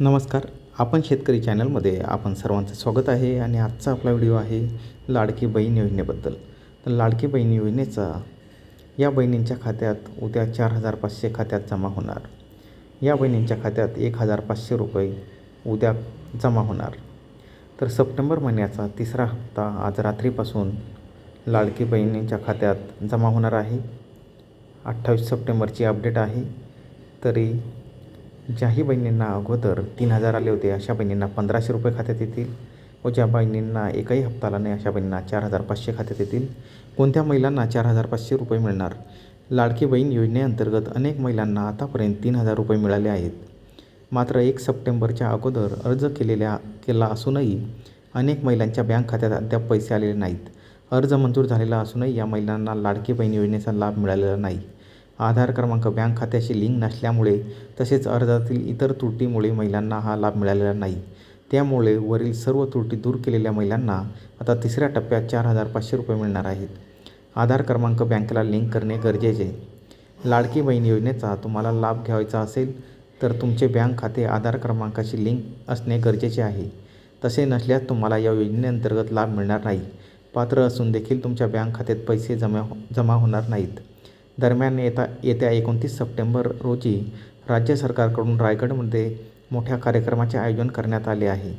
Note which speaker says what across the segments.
Speaker 1: नमस्कार. आपण शेतकरी चॅनलमध्ये आपण सर्वांचं स्वागत आहे आणि आजचा आपला व्हिडिओ आहे लाडकी बहीण योजनेबद्दल. तर लाडकी बहीण योजनेचा या बहिणींच्या खात्यात उद्या चार हजार पाचशे खात्यात जमा होणार. या बहिणींच्या खात्यात एक हजार पाचशे रुपये उद्या जमा होणार. तर सप्टेंबर महिन्याचा तिसरा हप्ता आज रात्रीपासून लाडकी बहिणींच्या खात्यात जमा होणार आहे. अठ्ठावीस सप्टेंबरची अपडेट आहे. तरी ज्याही बहिणींना अगोदर तीन हजार आले होते अशा बहिणींना पंधराशे रुपये खात्यात येतील व ज्या बहिणींना एकही हप्ता आला नाही अशा बहिणींना चार हजार पाचशे खात्यात येतील. कोणत्या महिलांना चार हजार पाचशे रुपये मिळणार? लाडकी बहीण योजनेअंतर्गत अनेक महिलांना आतापर्यंत तीन हजार रुपये मिळाले आहेत. मात्र एक सप्टेंबरच्या अगोदर अर्ज केलेल्या केला असूनही अनेक महिलांच्या बँक खात्यात अद्याप पैसे आलेले नाहीत. अर्ज मंजूर झालेला असूनही या महिलांना लाडकी बहीण योजनेचा लाभ मिळालेला नाही. आधार क्रमांक बँक खात्याशी लिंक नसल्यामुळे तसेच अर्जातील इतर त्रुटीमुळे महिलांना हा लाभ मिळालेला नाही. त्यामुळे वरील सर्व त्रुटी दूर केलेल्या महिलांना आता तिसऱ्या टप्प्यात चार हजार पाचशे रुपये मिळणार आहेत. आधार क्रमांक बँकेला लिंक करणे गरजेचे लाडकी बहीण योजनेचा तुम्हाला लाभ घ्यायचा असेल तर तुमचे बँक खाते आधार क्रमांकाशी लिंक असणे गरजेचे आहे. तसे नसल्यास तुम्हाला या योजनेअंतर्गत लाभ मिळणार नाही. पात्र असून देखील तुमच्या बँक खात्यात पैसे जमा हो-, जमा होणार नाहीत. दरम्यान येता येत्या एकोणतीस सप्टेंबर रोजी राज्य सरकारकडून रायगडमध्ये मोठ्या कार्यक्रमाचे आयोजन करण्यात आले आहे.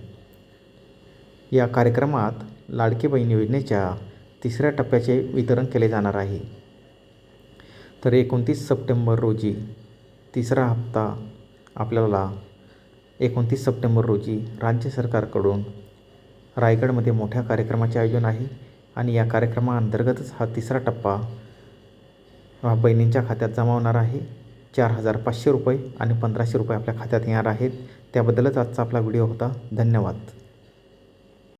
Speaker 1: या कार्यक्रमात लाडकी बहीण योजनेच्या तिसऱ्या टप्प्याचे वितरण केले जाणार आहे. तर एकोणतीस सप्टेंबर रोजी तिसरा हप्ता आपल्याला एकोणतीस सप्टेंबर रोजी राज्य सरकारकडून रायगडमध्ये मोठ्या कार्यक्रमाचे आयोजन आहे आणि या कार्यक्रमाअंतर्गतच हा तिसरा टप्पा बहिणींच्या खात्यात जमा होणार आहे. चार हजार पाचशे रुपये आणि पंधराशे रुपये आपल्या खात्यात येणार आहेत. त्याबद्दलच आजचा आपला व्हिडिओ होता. धन्यवाद.